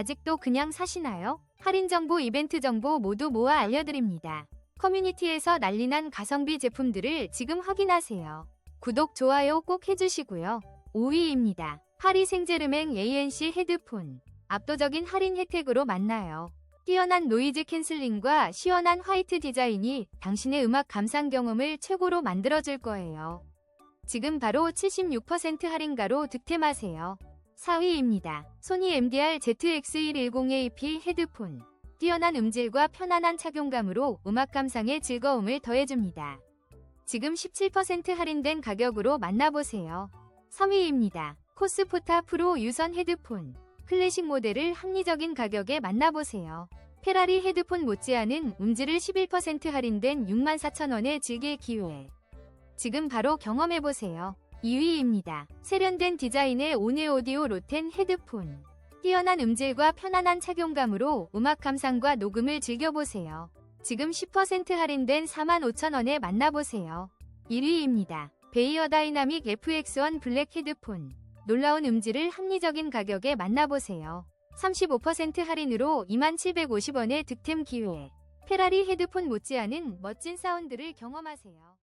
아직도 그냥 사시나요? 할인 정보, 이벤트 정보 모두 모아 알려드립니다. 커뮤니티에서 난리난 가성비 제품들을 지금 확인하세요. 구독, 좋아요 꼭 해주시고요. 5위입니다. 파리 생제르맹 ANC 헤드폰. 압도적인 할인 혜택으로 만나요. 뛰어난 노이즈 캔슬링과 시원한 화이트 디자인이 당신의 음악 감상 경험을 최고로 만들어줄 거예요. 지금 바로 76% 할인가로 득템하세요. 4위입니다. 소니 MDR ZX110AP 헤드폰. 뛰어난 음질과 편안한 착용감으로 음악 감상의 즐거움을 더해줍니다. 지금 17% 할인된 가격으로 만나보세요. 3위입니다. 코스포타 프로 유선 헤드폰. 클래식 모델을 합리적인 가격에 만나보세요. 페라리 헤드폰 못지않은 음질을 11% 할인된 64,000원에 즐길 기회. 지금 바로 경험해보세요. 2위입니다. 세련된 디자인의 오네오디오 로텐 헤드폰. 뛰어난 음질과 편안한 착용감으로 음악 감상과 녹음을 즐겨보세요. 지금 10% 할인된 45,000원에 만나보세요. 1위입니다. 베이어 다이나믹 FX1 블랙 헤드폰. 놀라운 음질을 합리적인 가격에 만나보세요. 35% 할인으로 2750원의 득템 기회. 페라리 헤드폰 못지않은 멋진 사운드를 경험하세요.